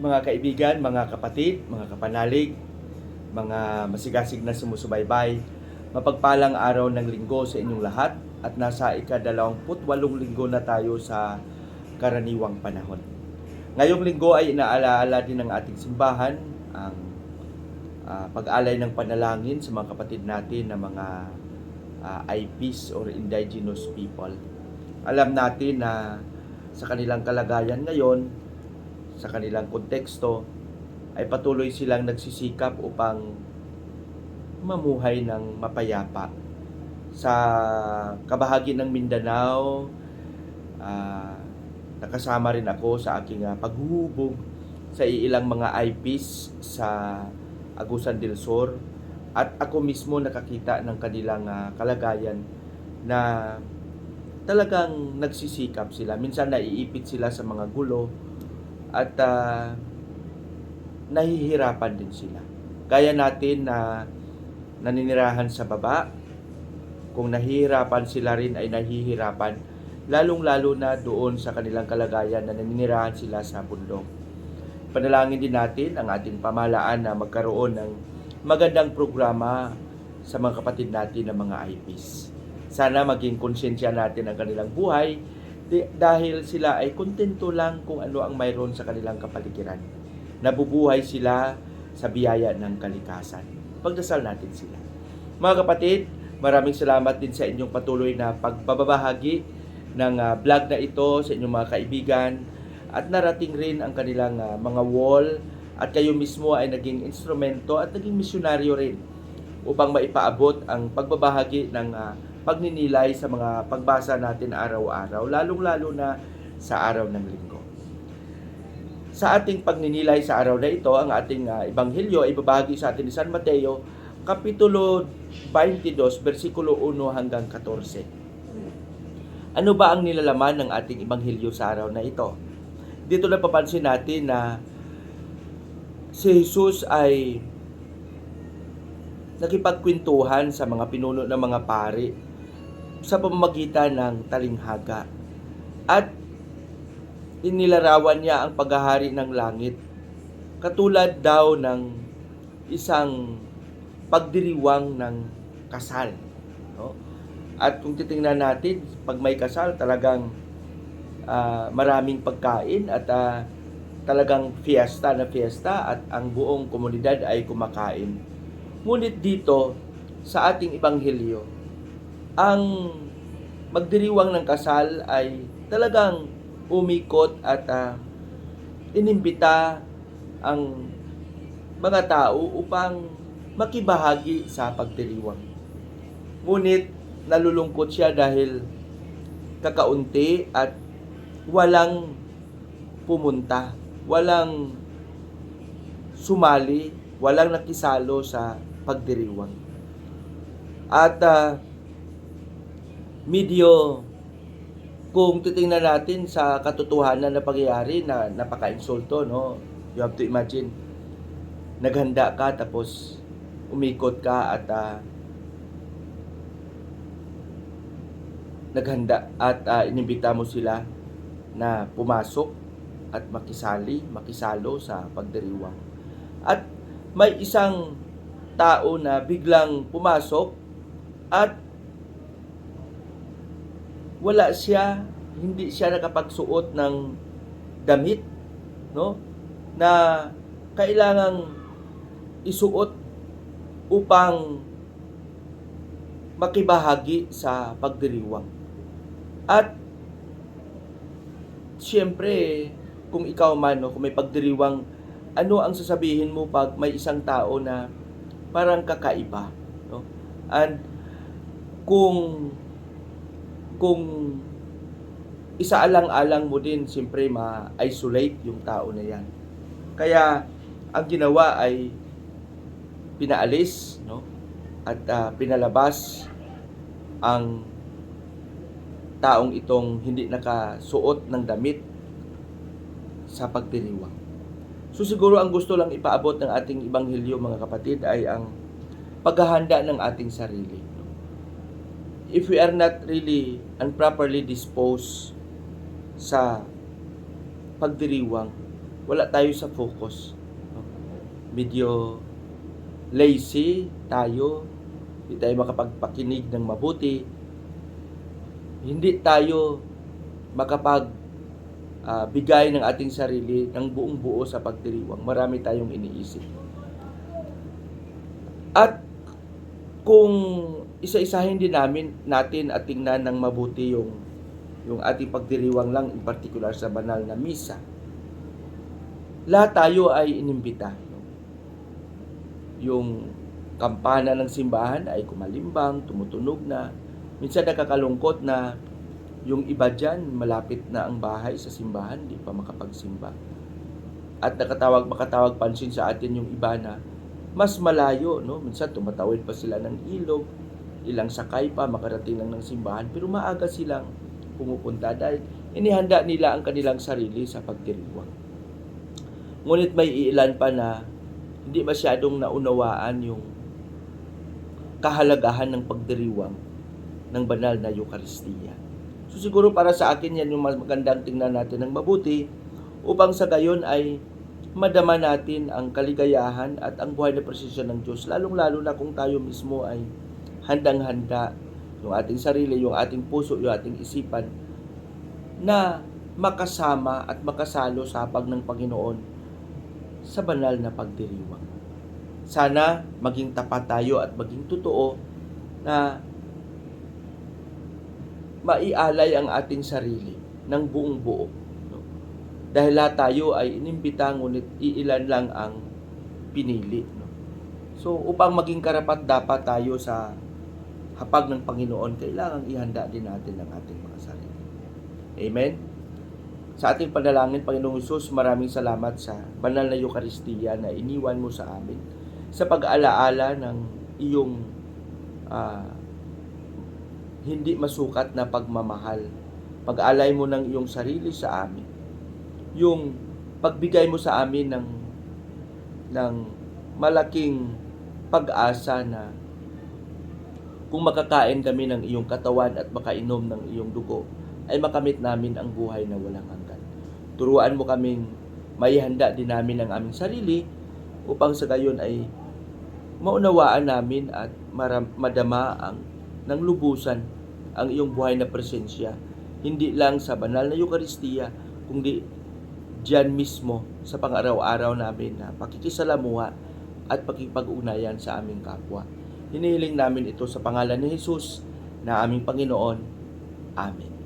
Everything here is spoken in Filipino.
Mga kaibigan, mga kapatid, mga kapanalig, mga masigasig na sumusubaybay, mapagpalang araw ng linggo sa inyong lahat at nasa ikadalawamputwalong linggo na tayo sa karaniwang panahon. Ngayong linggo ay inaalaala din ng ating simbahan ang ah, pag-alay ng panalangin sa mga kapatid natin na mga ah, IPs or indigenous people. Alam natin na sa kanilang kalagayan ngayon, sa kanilang konteksto, ay patuloy silang nagsisikap upang mamuhay ng mapayapa. Sa kabahagi ng Mindanao, ah, nakasama rin ako sa aking ah, paghuhubog sa ilang mga IPs sa Agusan del Sur at ako mismo nakakita ng kanilang ah, kalagayan na talagang nagsisikap sila. Minsan naiipit sila sa mga gulo at ah, nahihirapan din sila. Kaya natin na naninirahan sa baba, kung nahihirapan sila rin ay nahihirapan, lalong-lalo na doon sa kanilang kalagayan na naninirahan sila sa bundok. Panalangin din natin ang ating pamahalaan na magkaroon ng magandang programa sa mga kapatid natin na mga IPs. Sana maging konsensya natin ang kanilang buhay di- dahil sila ay kontento lang kung ano ang mayroon sa kanilang kapaligiran. Nabubuhay sila sa biyaya ng kalikasan. Pagdasal natin sila. Mga kapatid, maraming salamat din sa inyong patuloy na pagbabahagi ng ah, vlog na ito sa inyong mga kaibigan at narating rin ang kanilang ah, mga wall at kayo mismo ay naging instrumento at naging misyonaryo rin upang maipaabot ang pagbabahagi ng ah, pagninilay sa mga pagbasa natin araw-araw, lalong-lalo na sa araw ng linggo. Sa ating pagninilay sa araw na ito, ang ating ah, ebanghelyo ay babahagi sa atin ni San Mateo, Kapitulo 22, versikulo 1 hanggang 14. Ano ba ang nilalaman ng ating ebanghelyo sa araw na ito? Dito na papansin natin na si Jesus ay nakipagkwentuhan sa mga pinuno ng mga pari sa pamamagitan ng talinghaga. At inilarawan niya ang paghahari ng langit katulad daw ng isang pagdiriwang ng kasal. No? At kung titingnan natin, pag may kasal, talagang ah, maraming pagkain at ah, talagang fiesta na fiesta at ang buong komunidad ay kumakain. Ngunit dito, sa ating ebanghelyo, ang magdiriwang ng kasal ay talagang umikot at ah, inimbita ang mga tao upang makibahagi sa pagdiriwang. Ngunit nalulungkot siya dahil kakaunti at walang pumunta, walang sumali, walang nakisalo sa pagdiriwang. At ah, medyo kung titingnan natin sa katotohanan na pangyayari na napaka-insulto, no? You have to imagine, naghanda ka tapos umikot ka at ah, naghanda at ah, inimbita mo sila na pumasok at makisali, makisalo sa pagdiriwang. At may isang tao na biglang pumasok at wala siya, hindi siya nakapagsuot ng damit, no? Na kailangang isuot upang makibahagi sa pagdiriwang. At siyempre, kung ikaw man, no, kung may pagdiriwang, ano ang sasabihin mo pag may isang tao na parang kakaiba, no? And kung kung isaalang-alang mo din, siyempre ma-isolate yung tao na yan. Kaya ang ginawa ay pinaalis, no? At ah, pinalabas ang taong itong hindi nakasuot ng damit sa pagdiriwang. So siguro ang gusto lang ipaabot ng ating ibanghilyo mga kapatid ay ang paghahanda ng ating sarili. If we are not really and properly disposed sa pagdiriwang, wala tayo sa focus. Medyo lazy tayo, hindi tayo makapagpakinig ng mabuti, hindi tayo makapag ah, bigay ng ating sarili ng buong buo sa pagdiriwang. Marami tayong iniisip. At kung isa-isahin din namin natin at tingnan ng mabuti yung yung ating pagdiriwang lang in particular sa banal na misa. Lahat tayo ay inimbita. Yung kampana ng simbahan ay kumalimbang, tumutunog na. Minsan nakakalungkot na yung iba dyan, malapit na ang bahay sa simbahan, di pa makapagsimba. At nakatawag, makatawag pansin sa atin yung iba na mas malayo, no? Minsan tumatawid pa sila ng ilog, ilang sakay pa, makarating lang ng simbahan, pero maaga silang pumupunta dahil inihanda nila ang kanilang sarili sa pagdiriwang. Ngunit may iilan pa na hindi masyadong naunawaan yung kahalagahan ng pagdiriwang ng banal na Eukaristiya. So siguro para sa akin yan yung magandang tingnan natin ng mabuti upang sa gayon ay madama natin ang kaligayahan at ang buhay na presensya ng Diyos lalong-lalo na kung tayo mismo ay handang-handa yung ating sarili, yung ating puso, yung ating isipan na makasama at makasalo sa hapag ng Panginoon sa banal na pagdiriwang. Sana maging tapat tayo at maging totoo na maialay ang ating sarili ng buong buo. No? Dahil lahat tayo ay inimbita ngunit iilan lang ang pinili. No? So upang maging karapat dapat tayo sa hapag ng Panginoon, kailangan ihanda din natin ang ating mga sarili. Amen? Sa ating panalangin, Panginoong Isus, maraming salamat sa banal na Eucharistia na iniwan mo sa amin sa pag-alaala ng iyong ah, hindi masukat na pagmamahal. Pag-alay mo ng iyong sarili sa amin. Yung pagbigay mo sa amin ng ng malaking pag-asa na kung makakain kami ng iyong katawan at makainom ng iyong dugo, ay makamit namin ang buhay na walang hanggan. Turuan mo kaming maihanda din namin ang aming sarili upang sa gayon ay maunawaan namin at maram- madama ang ng lubusan ang iyong buhay na presensya. Hindi lang sa banal na Eucharistia, kundi diyan mismo sa pang-araw-araw namin na pakikisalamuha at pakipag-ugnayan sa aming kapwa. Hinihiling namin ito sa pangalan ni Jesus na aming Panginoon. Amen.